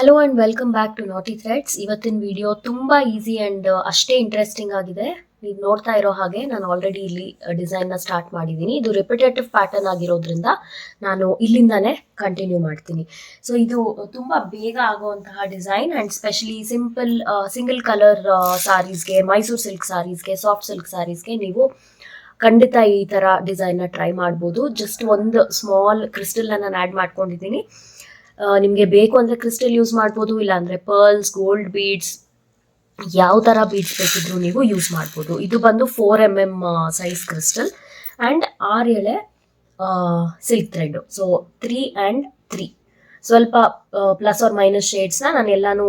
Hello and welcome back to knotty threads ಇವತ್ತಿನ video ತುಂಬ easy and ಅಷ್ಟೇ interesting ಆಗಿದೆ. ನೀವು ನೋಡ್ತಾ ಇರೋ ಹಾಗೆ ನಾನು ಆಲ್ರೆಡಿ ಇಲ್ಲಿ ಡಿಸೈನ್ನ ಸ್ಟಾರ್ಟ್ ಮಾಡಿದ್ದೀನಿ. ಇದು ರಿಪಿಟೇಟಿವ್ ಪ್ಯಾಟರ್ನ್ ಆಗಿರೋದ್ರಿಂದ ನಾನು ಇಲ್ಲಿಂದಾನೇ ಕಂಟಿನ್ಯೂ ಮಾಡ್ತೀನಿ. ಸೊ ಇದು ತುಂಬ ಬೇಗ ಆಗುವಂತಹ design and specially simple single colour ಸಾರೀಸ್ಗೆ Mysuru silk ಸಾರೀಸ್ಗೆ ಸಾಫ್ಟ್ ಸಿಲ್ಕ್ ಸಾರೀಸ್ಗೆ ನೀವು ಖಂಡಿತ ಈ ಥರ ಡಿಸೈನ್ನ ಟ್ರೈ ಮಾಡ್ಬೋದು. ಜಸ್ಟ್ ಒಂದು ಸ್ಮಾಲ್ ಕ್ರಿಸ್ಟಲ್ನ ನಾನು ಆ್ಯಡ್ ಮಾಡ್ಕೊಂಡಿದ್ದೀನಿ. ನಿಮಗೆ ಬೇಕು ಅಂದರೆ ಕ್ರಿಸ್ಟಲ್ ಯೂಸ್ ಮಾಡ್ಬೋದು, ಇಲ್ಲಾಂದರೆ ಪರ್ಲ್ಸ್ ಗೋಲ್ಡ್ ಬೀಡ್ಸ್ ಯಾವ ಥರ ಬೀಡ್ಸ್ ಬೇಕಿದ್ರು ನೀವು ಯೂಸ್ ಮಾಡ್ಬೋದು. ಇದು ಬಂದು four M M size crystal and ಆರು ಎಳೆ silk thread so three and three ಸ್ವಲ್ಪ ಪ್ಲಸ್ ಆರ್ ಮೈನಸ್ ಶೇಡ್ಸ್ನ ನಾನು ಎಲ್ಲನೂ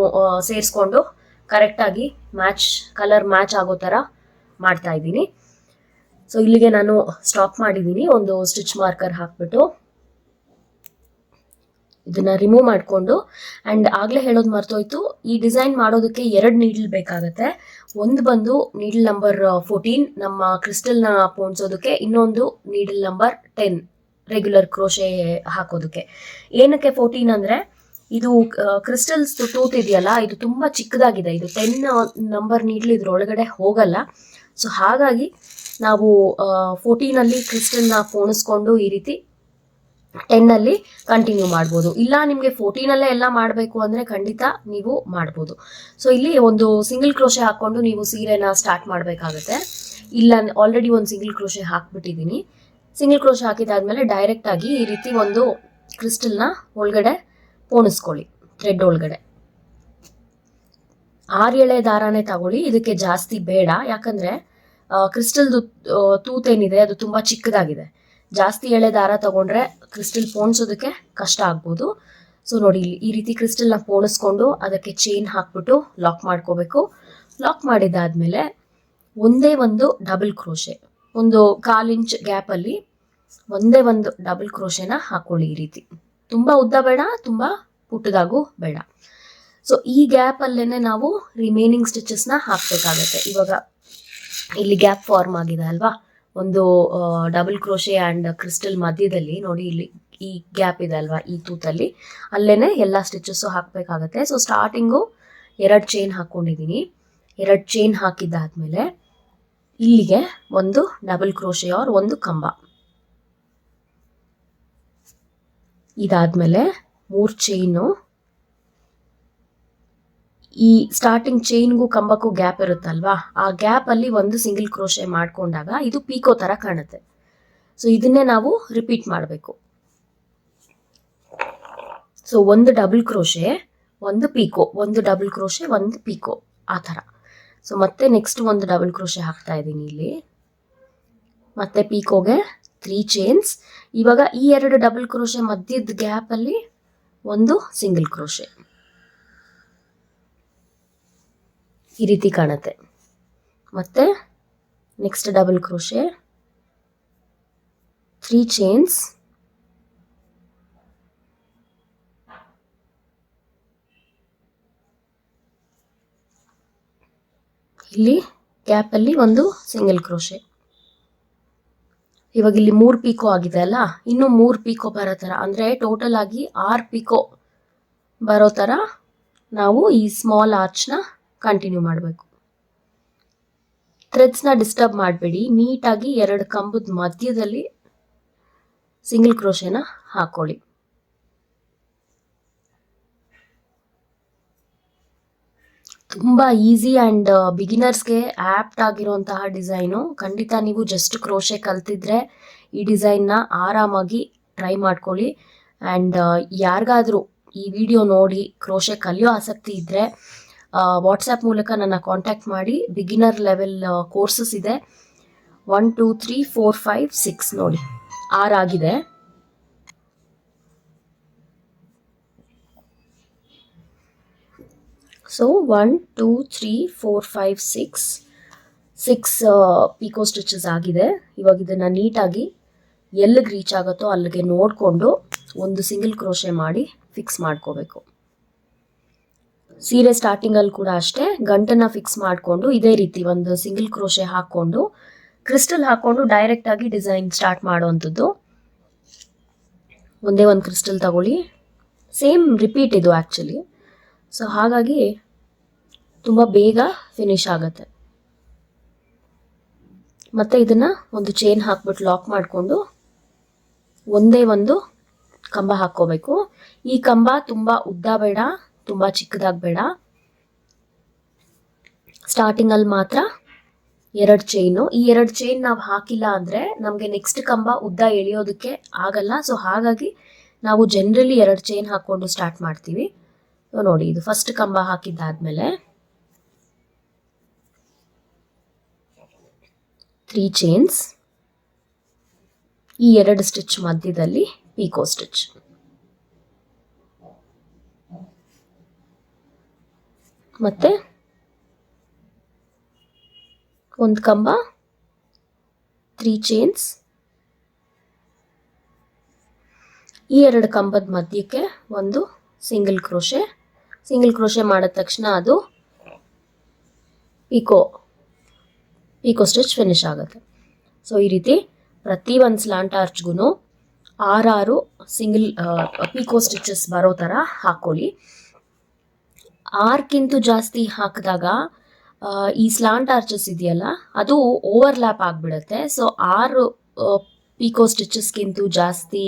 ಸೇರಿಸ್ಕೊಂಡು ಕರೆಕ್ಟಾಗಿ ಮ್ಯಾಚ್ ಕಲರ್ ಮ್ಯಾಚ್ ಆಗೋ ಥರ ಮಾಡ್ತಾ ಇದ್ದೀನಿ. ಸೊ ಇಲ್ಲಿಗೆ ನಾನು ಸ್ಟಾಪ್ ಮಾಡಿದ್ದೀನಿ ಒಂದು ಸ್ಟಿಚ್ ಮಾರ್ಕರ್ ಹಾಕ್ಬಿಟ್ಟು ಇದನ್ನ ರಿಮೂವ್ ಮಾಡಿಕೊಂಡು ಆ್ಯಂಡ್ ಆಗಲೇ ಹೇಳೋದು ಮರ್ತೋಯ್ತು. ಈ ಡಿಸೈನ್ ಮಾಡೋದಕ್ಕೆ ಎರಡು ನೀಡಲ್ ಬೇಕಾಗತ್ತೆ. ಒಂದು ಬಂದು ನೀಡಲ್ ನಂಬರ್ ಫೋರ್ಟೀನ್ ನಮ್ಮ ಕ್ರಿಸ್ಟಲ್ನ ಪೋಣಿಸೋದಕ್ಕೆ ಇನ್ನೊಂದು needle number ten regular crochet ಹಾಕೋದಕ್ಕೆ. ಏನಕ್ಕೆ ಫೋರ್ಟೀನ್ ಅಂದರೆ, ಇದು ಕ್ರಿಸ್ಟಲ್ಸ್ ಟೂತ್ ಇದೆಯಲ್ಲ, ಇದು ತುಂಬ ಚಿಕ್ಕದಾಗಿದೆ. ಇದು ಟೆನ್ ನಂಬರ್ ನೀಡಲ್ ಇದ್ರೊಳಗಡೆ ಹೋಗಲ್ಲ. ಸೊ ಹಾಗಾಗಿ ನಾವು ಫೋರ್ಟೀನಲ್ಲಿ ಕ್ರಿಸ್ಟಲ್ನ ಪೋಣಿಸ್ಕೊಂಡು ಈ ರೀತಿ ಟೆನ್ನಲ್ಲಿ ಕಂಟಿನ್ಯೂ ಮಾಡ್ಬೋದು. ಇಲ್ಲ ನಿಮಗೆ ಫೋರ್ಟೀನಲ್ಲೇ ಎಲ್ಲ ಮಾಡಬೇಕು ಅಂದರೆ ಖಂಡಿತ ನೀವು ಮಾಡ್ಬೋದು. ಸೊ ಇಲ್ಲಿ ಒಂದು ಸಿಂಗಲ್ ಕ್ರೋಶೆ ಹಾಕ್ಕೊಂಡು ನೀವು ಸೀರೆನ ಸ್ಟಾರ್ಟ್ ಮಾಡಬೇಕಾಗತ್ತೆ. ಇಲ್ಲ ಆಲ್ರೆಡಿ ಒಂದು ಸಿಂಗಲ್ ಕ್ರೋಶೆ ಹಾಕ್ಬಿಟ್ಟಿದ್ದೀನಿ. ಸಿಂಗಲ್ ಕ್ರೋಶೆ ಹಾಕಿದಾದ್ಮೇಲೆ ಡೈರೆಕ್ಟಾಗಿ ಈ ರೀತಿ ಒಂದು ಕ್ರಿಸ್ಟಲ್ನ ಒಳಗಡೆ ಪೋಣಿಸ್ಕೊಳ್ಳಿ ಥ್ರೆಡ್ ಒಳಗಡೆ. ಆರೆಳೆ ದಾರಾನೇ ತಗೊಳ್ಳಿ, ಇದಕ್ಕೆ ಜಾಸ್ತಿ ಬೇಡ. ಯಾಕಂದರೆ ಕ್ರಿಸ್ಟಲ್ದು ತೂತೇನಿದೆ, ಅದು ತುಂಬ ಚಿಕ್ಕದಾಗಿದೆ. ಜಾಸ್ತಿ ಎಳೆ ದಾರ ತಗೊಂಡ್ರೆ ಕ್ರಿಸ್ಟಲ್ ಪೋಣಿಸೋದಕ್ಕೆ ಕಷ್ಟ ಆಗ್ಬೋದು. ಸೊ ನೋಡಿ ಇಲ್ಲಿ ಈ ರೀತಿ ಕ್ರಿಸ್ಟಲ್ನ ಪೋಣಿಸ್ಕೊಂಡು ಅದಕ್ಕೆ ಚೈನ್ ಹಾಕ್ಬಿಟ್ಟು ಲಾಕ್ ಮಾಡ್ಕೋಬೇಕು. ಲಾಕ್ ಮಾಡಿದ್ದಾದ್ಮೇಲೆ ಒಂದೇ ಒಂದು ಡಬಲ್ ಕ್ರೋಶೆ ಒಂದು ಕಾಲು ಇಂಚ್ ಗ್ಯಾಪಲ್ಲಿ ಒಂದೇ ಒಂದು ಡಬಲ್ ಕ್ರೋಶೆನ ಹಾಕೊಳ್ಳಿ ಈ ರೀತಿ. ತುಂಬ ಉದ್ದ ಬೇಡ, ತುಂಬ ಪುಟ್ಟದಾಗೂ ಬೇಡ. ಸೊ ಈ ಗ್ಯಾಪಲ್ಲೇ ನಾವು ರಿಮೈನಿಂಗ್ ಸ್ಟಿಚಸ್ನ ಹಾಕಬೇಕಾಗತ್ತೆ. ಇವಾಗ ಇಲ್ಲಿ ಗ್ಯಾಪ್ ಫಾರ್ಮ್ ಆಗಿದೆ ಅಲ್ವಾ? ಒಂದು ಡಬಲ್ ಕ್ರೋಶೆ ಆ್ಯಂಡ್ ಕ್ರಿಸ್ಟಲ್ ಮಧ್ಯದಲ್ಲಿ ನೋಡಿ ಇಲ್ಲಿ ಈ ಗ್ಯಾಪ್ ಇದೆ ಅಲ್ವಾ ಈ ತೂತಲ್ಲಿ. ಅಲ್ಲೇ ಎಲ್ಲ ಸ್ಟಿಚಸ್ಸು ಹಾಕಬೇಕಾಗತ್ತೆ. ಸೊ ಸ್ಟಾರ್ಟಿಂಗು ಎರಡು ಚೈನ್ ಹಾಕ್ಕೊಂಡಿದ್ದೀನಿ ಎರಡು ಚೈನ್ ಹಾಕಿದ್ದಾದಮೇಲೆ ಇಲ್ಲಿಗೆ ಒಂದು ಡಬಲ್ ಕ್ರೋಶೆ ಆರ್ ಒಂದು ಕಂಬ. ಇದಾದಮೇಲೆ ಮೂರು ಚೈನು ಈ ಸ್ಟಾರ್ಟಿಂಗ್ ಚೈನ್ಗೂ ಕಂಬಕ್ಕೂ ಗ್ಯಾಪ್ ಇರುತ್ತಲ್ವಾ? ಆ ಗ್ಯಾಪಲ್ಲಿ ಒಂದು ಸಿಂಗಲ್ ಕ್ರೋಶೆ ಮಾಡಿಕೊಂಡಾಗ ಇದು ಪೀಕೋ ಥರ ಕಾಣುತ್ತೆ. ಸೊ ಇದನ್ನೇ ನಾವು ರಿಪೀಟ್ ಮಾಡಬೇಕು. ಸೊ ಒಂದು ಡಬಲ್ ಕ್ರೋಶೆ ಒಂದು ಪೀಕೋ ಒಂದು ಡಬಲ್ ಕ್ರೋಶೆ ಒಂದು ಪೀಕೋ ಆ ಥರ. ಸೊ ಮತ್ತೆ ನೆಕ್ಸ್ಟ್ ಒಂದು ಡಬಲ್ ಕ್ರೋಶೆ ಹಾಕ್ತಾ ಇದ್ದೀನಿ ಇಲ್ಲಿ. ಮತ್ತೆ ಪೀಕೋಗೆ ತ್ರೀ ಚೈನ್ಸ್ ಇವಾಗ ಈ ಎರಡು ಡಬಲ್ ಕ್ರೋಶೆ ಮಧ್ಯದ ಗ್ಯಾಪಲ್ಲಿ ಒಂದು ಸಿಂಗಲ್ ಕ್ರೋಶೆ ಈ ರೀತಿ ಕಾಣುತ್ತೆ. ಮತ್ತೆ next double crochet three chains ಇಲ್ಲಿ ಗ್ಯಾಪಲ್ಲಿ ಒಂದು ಸಿಂಗಲ್ ಕ್ರೋಶೆ ಇವಾಗ ಇಲ್ಲಿ ಮೂರು ಪೀಕೋ ಆಗಿದೆ ಅಲ್ಲ? ಇನ್ನು ಮೂರು ಪೀಕೋ ಬರೋ ಥರ ಅಂದರೆ ಟೋಟಲ್ ಆಗಿ ಆರು ಪೀಕೋ ಬರೋ ಥರ ನಾವು ಈ ಸ್ಮಾಲ್ ಆರ್ಚ್ನ ಕಂಟಿನ್ಯೂ ಮಾಡಬೇಕು. ಥ್ರೆಡ್ಸ್ನ ಡಿಸ್ಟರ್ಬ್ ಮಾಡಬೇಡಿ. ನೀಟಾಗಿ ಎರಡು ಕಂಬದ ಮಧ್ಯದಲ್ಲಿ ಸಿಂಗಲ್ ಕ್ರೋಶೆನ ಹಾಕೊಳ್ಳಿ. ತುಂಬ ಈಸಿ ಆ್ಯಂಡ್ ಬಿಗಿನರ್ಸ್ಗೆ ಆ್ಯಪ್ಟ್ ಆಗಿರುವಂತಹ ಡಿಸೈನು ಖಂಡಿತ ನೀವು ಜಸ್ಟ್ ಕ್ರೋಶೆ ಕಲ್ತಿದ್ರೆ ಈ ಡಿಸೈನ್ನ ಆರಾಮಾಗಿ ಟ್ರೈ ಮಾಡ್ಕೊಳ್ಳಿ. ಆ್ಯಂಡ್ ಯಾರಿಗಾದರೂ ಈ ವಿಡಿಯೋ ನೋಡಿ ಕ್ರೋಶೆ ಕಲಿಯೋ ಆಸಕ್ತಿ ಇದ್ದರೆ ವಾಟ್ಸಪ್ ಮೂಲಕ ನನ್ನ ಕಾಂಟ್ಯಾಕ್ಟ್ ಮಾಡಿ ಬಿಗಿನರ್ ಲೆವೆಲ್ ಕೋರ್ಸಸ್ ಇದೆ. One two three four five six ನೋಡಿ. ಆರಾಗಿದೆ so one two three four five six six picot stitches ಆಗಿದೆ. ಇವಾಗ ಇದನ್ನು ನೀಟಾಗಿ ಎಲ್ಲಿಗೆ ರೀಚ್ ಆಗುತ್ತೋ ಅಲ್ಲಿಗೆ ನೋಡಿಕೊಂಡು ಒಂದು ಸಿಂಗಲ್ ಕ್ರೋಶೆ ಮಾಡಿ ಫಿಕ್ಸ್ ಮಾಡ್ಕೋಬೇಕು. ಸೀರೆ ಸ್ಟಾರ್ಟಿಂಗಲ್ಲಿ ಕೂಡ ಅಷ್ಟೇ, ಗಂಟನ್ನ ಫಿಕ್ಸ್ ಮಾಡಿಕೊಂಡು, ಇದೇ ರೀತಿ ಒಂದು ಸಿಂಗಲ್ ಕ್ರೋಶೆ ಹಾಕ್ಕೊಂಡು ಕ್ರಿಸ್ಟಲ್ ಹಾಕ್ಕೊಂಡು ಡೈರೆಕ್ಟಾಗಿ ಡಿಸೈನ್ ಸ್ಟಾರ್ಟ್ ಮಾಡುವಂಥದ್ದು. ಒಂದೇ ಒಂದು ಕ್ರಿಸ್ಟಲ್ ತಗೊಳ್ಳಿ. ಸೇಮ್ ರಿಪೀಟ್ ಇದು ಆ್ಯಕ್ಚುಲಿ ಸೊ ಹಾಗಾಗಿ ತುಂಬ ಬೇಗ ಫಿನಿಶ್ ಆಗುತ್ತೆ. ಮತ್ತು ಇದನ್ನು ಒಂದು ಚೈನ್ ಹಾಕ್ಬಿಟ್ಟು ಲಾಕ್ ಮಾಡಿಕೊಂಡು ಒಂದೇ ಒಂದು ಕಂಬ ಹಾಕ್ಕೋಬೇಕು. ಈ ಕಂಬ ತುಂಬ ಉದ್ದ ಬೇಡ. ತುಂಬ ಚಿಕ್ಕದಾಗಿ ಬೇಡ ಸ್ಟಾರ್ಟಿಂಗಲ್ಲಿ ಮಾತ್ರ ಎರಡು ಚೈನು ಈ ಎರಡು ಚೈನ್ ನಾವು ಹಾಕಿಲ್ಲ ಅಂದರೆ ನಮಗೆ ನೆಕ್ಸ್ಟ್ ಕಂಬ ಉದ್ದ ಎಳೆಯೋದಕ್ಕೆ ಆಗಲ್ಲ. ಸೊ ಹಾಗಾಗಿ ನಾವು ಜನರಲಿ ಎರಡು ಚೈನ್ ಹಾಕ್ಕೊಂಡು ಸ್ಟಾರ್ಟ್ ಮಾಡ್ತೀವಿ. ನೋಡಿ, ಇದು ಫಸ್ಟ್ ಕಂಬ ಹಾಕಿದ್ದಾದ್ಮೇಲೆ ತ್ರೀ ಚೈನ್ಸ್ ಈ ಎರಡು ಸ್ಟಿಚ್ ಮಧ್ಯದಲ್ಲಿ ಪೀಕೋ ಸ್ಟಿಚ್ ಮತ್ತೆ? ಒಂದು ಕಂಬ ತ್ರೀ ಚೈನ್ಸ್ ಈ ಎರಡು ಕಂಬದ ಮಧ್ಯಕ್ಕೆ ಒಂದು ಸಿಂಗಲ್ ಕ್ರೋಶೆ ಸಿಂಗಲ್ ಕ್ರೋಶೆ ಮಾಡಿದ ತಕ್ಷಣ ಅದು ಪಿಕೋ ಪಿಕೋ ಸ್ಟಿಚ್ ಫಿನಿಶ್ ಆಗುತ್ತೆ. ಸೊ ಈ ರೀತಿ ಪ್ರತಿ ಒಂದು ಸ್ಲಾಂಟ್ ಆರ್ಚ್ಗೂ ಆರಾರು ಸಿಂಗಲ್ ಪಿಕೋ ಸ್ಟಿಚಸ್ ಬರೋ ಥರ ಹಾಕ್ಕೊಳ್ಳಿ ಆರ್ಕ್ಕಿಂತ ಜಾಸ್ತಿ ಹಾಕಿದಾಗ ಈ ಸ್ಲಾಂಟ್ ಆರ್ಚಸ್ ಇದೆಯಲ್ಲ, ಅದು ಓವರ್ಲ್ಯಾಪ್ ಆಗಿಬಿಡುತ್ತೆ. ಸೊ ಆರು ಪಿಕೋ ಸ್ಟಿಚಸ್ಗಿಂತ ಜಾಸ್ತಿ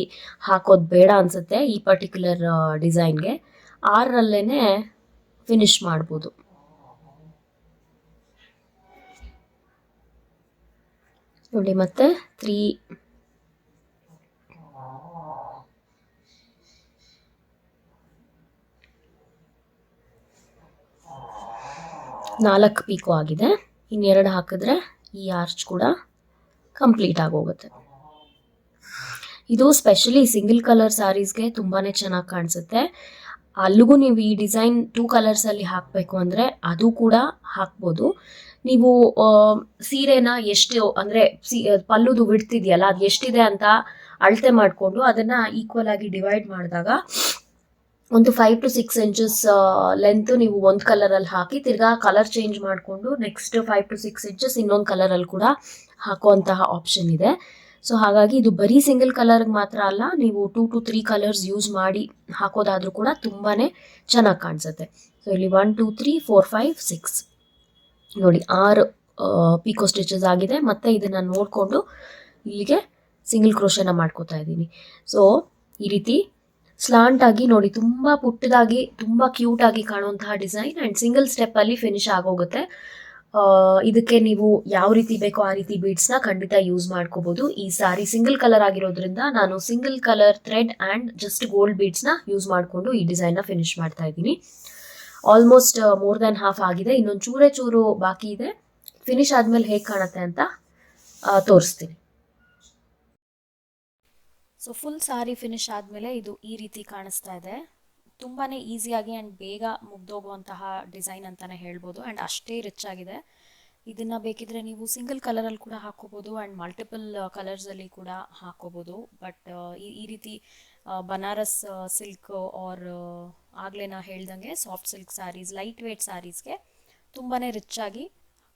ಹಾಕೋದು ಬೇಡ ಅನಿಸುತ್ತೆ ಈ ಪರ್ಟಿಕ್ಯುಲರ್ ಡಿಸೈನ್ಗೆ ಆರರಲ್ಲೇ ಫಿನಿಶ್ ಮಾಡ್ಬೋದು. ನೋಡಿ ಮತ್ತೆ ತ್ರೀ ನಾಲ್ಕು ಪೀಕು ಆಗಿದೆ. ಇನ್ನೆರಡು ಹಾಕಿದ್ರೆ ಈ ಆರ್ಚ್ ಕೂಡ ಕಂಪ್ಲೀಟ್ ಆಗೋಗುತ್ತೆ. ಇದು ಸ್ಪೆಷಲಿ ಸಿಂಗಲ್ ಕಲರ್ ಸ್ಯಾರೀಸ್ಗೆ ತುಂಬಾ ಚೆನ್ನಾಗಿ ಕಾಣಿಸುತ್ತೆ. ಅಲ್ಲಿಗೂ ನೀವು ಈ ಡಿಸೈನ್ ಟೂ ಕಲರ್ಸಲ್ಲಿ ಹಾಕಬೇಕು ಅಂದರೆ ಅದು ಕೂಡ ಹಾಕ್ಬೋದು. ನೀವು ಸೀರೆನ ಎಷ್ಟು, ಅಂದರೆ ಸಿ, ಪಲ್ಲುದು ಬಿಡ್ತಿದೆಯಲ್ಲ ಅದು ಎಷ್ಟಿದೆ ಅಂತ ಅಳತೆ ಮಾಡಿಕೊಂಡು ಅದನ್ನು ಈಕ್ವಲ್ ಆಗಿ ಡಿವೈಡ್ ಮಾಡಿದಾಗ ಒಂದು five to six inches length ನೀವು ಒಂದು ಕಲರಲ್ಲಿ ಹಾಕಿ, ತಿರ್ಗಾ ಕಲರ್ ಚೇಂಜ್ ಮಾಡಿಕೊಂಡು next five to six inches ಇನ್ನೊಂದು ಕಲರಲ್ಲಿ ಕೂಡ ಹಾಕುವಂತಹ ಆಪ್ಷನ್ ಇದೆ. ಸೊ ಹಾಗಾಗಿ ಇದು ಬರೀ ಸಿಂಗಲ್ ಕಲರ್ಗೆ ಮಾತ್ರ ಅಲ್ಲ, ನೀವು two to three colours use ಮಾಡಿ ಹಾಕೋದಾದ್ರೂ ಕೂಡ ತುಂಬಾ ಚೆನ್ನಾಗಿ ಕಾಣಿಸುತ್ತೆ. ಸೊ ಇಲ್ಲಿ one two three four five six ನೋಡಿ, ಆರು ಪಿಕೋ ಸ್ಟಿಚಸ್ ಆಗಿದೆ. ಮತ್ತು ಇದನ್ನು ನೋಡಿಕೊಂಡು ಇಲ್ಲಿಗೆ ಸಿಂಗಲ್ ಕ್ರೋಶನ ಮಾಡ್ಕೋತಾ ಇದ್ದೀನಿ. ಸೊ ಈ ರೀತಿ ಸ್ಲಾಂಟ್ ಆಗಿ ನೋಡಿ, ತುಂಬಾ ಪುಟ್ಟದಾಗಿ, ತುಂಬಾ ಕ್ಯೂಟ್ ಆಗಿ ಕಾಣುವಂತಹ ಡಿಸೈನ್ ಅಂಡ್ ಸಿಂಗಲ್ ಸ್ಟೆಪ್ ಅಲ್ಲಿ ಫಿನಿಶ್ ಆಗೋಗುತ್ತೆ. ಇದಕ್ಕೆ ನೀವು ಯಾವ ರೀತಿ ಬೇಕೋ ಆ ರೀತಿ ಬೀಡ್ಸ್ನ ಖಂಡಿತ ಯೂಸ್ ಮಾಡ್ಕೋಬಹುದು ಈ ಸಾರಿ ಸಿಂಗಲ್ ಕಲರ್ ಆಗಿರೋದ್ರಿಂದ ನಾನು single colour thread and just gold ಬೀಡ್ಸ್ನ use ಮಾಡಿಕೊಂಡು ಈ ಡಿಸೈನ್ನ ಫಿನಿಶ್ ಮಾಡ್ತಾ ಇದ್ದೀನಿ. ಆಲ್ಮೋಸ್ಟ್ ಮೋರ್ ದೆನ್ ಹಾಫ್ ಆಗಿದೆ. ಇನ್ನೊಂದು ಚೂರೇ ಚೂರು ಬಾಕಿ ಇದೆ. ಫಿನಿಶ್ ಆದಮೇಲೆ ಹೇಗೆ ಕಾಣುತ್ತೆ ಅಂತ ತೋರಿಸ್ತೀನಿ. ಸೊ ಫುಲ್ ಸಾರಿ ಫಿನಿಶ್ ಆದಮೇಲೆ ಇದು ಈ ರೀತಿ ಕಾಣಿಸ್ತಾ ಇದೆ. ತುಂಬಾ ಈಸಿಯಾಗಿ ಆ್ಯಂಡ್ ಬೇಗ ಮುಗ್ದೋಗುವಂತಹ ಡಿಸೈನ್ ಅಂತಲೇ ಹೇಳ್ಬೋದು. ಆ್ಯಂಡ್ ಅಷ್ಟೇ ರಿಚ್ ಆಗಿದೆ. ಇದನ್ನು ಬೇಕಿದ್ರೆ ನೀವು ಸಿಂಗಲ್ ಕಲರಲ್ಲಿ ಕೂಡ ಹಾಕೋಬೋದು ಆ್ಯಂಡ್ ಮಲ್ಟಿಪಲ್ ಕಲರ್ಸಲ್ಲಿ ಕೂಡ ಹಾಕೋಬೋದು. ಬಟ್ ಈ ಈ ರೀತಿ ಬನಾರಸ್ ಸಿಲ್ಕ್ ಆರ್ ಆಗಲೇ ನಾ ಹೇಳ್ದಂಗೆ soft silk sarees light weight ಸ್ಯಾರೀಸ್ಗೆ ತುಂಬಾ ರಿಚ್ ಆಗಿ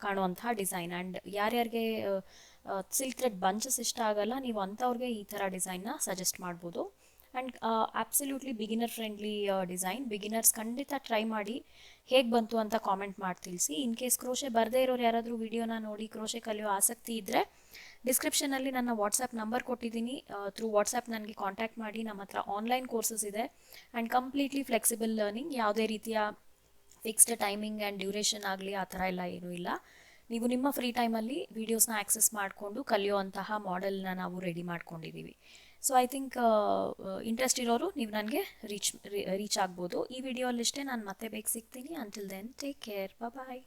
ಕಾಣುವಂತಹ ಡಿಸೈನ್ ಆ್ಯಂಡ್ ಯಾರ್ಯಾರಿಗೆ ಸಿಲ್ಕ್ ಥ್ರೆಡ್ ಬಂಚಸ್ ಇಷ್ಟ ಆಗಲ್ಲ, ನೀವು ಅಂಥವ್ರಿಗೆ ಈ ಥರ ಡಿಸೈನ್ನ ಸಜೆಸ್ಟ್ ಮಾಡ್ಬೋದು. And absolutely beginner friendly design beginners ಖಂಡಿತ ಟ್ರೈ ಮಾಡಿ ಹೇಗೆ ಬಂತು ಅಂತ ಕಾಮೆಂಟ್ ಮಾಡಿ ತಿಳಿಸಿ. ಇನ್ ಕೇಸ್ ಕ್ರೋಶೆ ಬರದೇ ಇರೋರು ಯಾರಾದರೂ ವಿಡಿಯೋನ ನೋಡಿ, ಕ್ರೋಶೆ ಕಲಿಯೋ ಆಸಕ್ತಿ ಇದ್ದರೆ ಡಿಸ್ಕ್ರಿಪ್ಷನಲ್ಲಿ ನನ್ನ ವಾಟ್ಸಪ್ ನಂಬರ್ ಕೊಟ್ಟಿದ್ದೀನಿ. ಥ್ರೂ ವಾಟ್ಸಪ್ ನನಗೆ ಕಾಂಟ್ಯಾಕ್ಟ್ ಮಾಡಿ. ನಮ್ಮ ಹತ್ರ ಆನ್ಲೈನ್ ಕೋರ್ಸಸ್ ಇದೆ. ಆ್ಯಂಡ್ ಕಂಪ್ಲೀಟ್ಲಿ ಫ್ಲೆಕ್ಸಿಬಲ್ ಲರ್ನಿಂಗ್ ಯಾವುದೇ ರೀತಿಯ ಫಿಕ್ಸ್ಡ್ ಟೈಮಿಂಗ್ ಆ್ಯಂಡ್ ಡ್ಯೂರೇಷನ್ ಆಗಲಿ, ಆ ಥರ ಎಲ್ಲ ಏನೂ ಇಲ್ಲ. ನೀವು ನಿಮ್ಮ ಫ್ರೀ ಟೈಮಲ್ಲಿ ವೀಡಿಯೋಸ್ನ ಆಕ್ಸೆಸ್ ಮಾಡಿಕೊಂಡು ಕಲಿಯುವಂತಹ ಮಾಡೆಲ್ನ ನಾವು ರೆಡಿ ಮಾಡ್ಕೊಂಡಿದ್ದೀವಿ. ಸೊ ಐ ಥಿಂಕ್ ಇಂಟ್ರೆಸ್ಟ್ ಇರೋರು ನೀವು ನನಗೆ ರೀಚ್ ರೀಚ್ ಆಗ್ಬೋದು. ಈ ವಿಡಿಯೋಲಿಷ್ಟೇ ನಾನು ಮತ್ತೆ ಬೇಗ ಸಿಗ್ತೀನಿ. Until then take care bye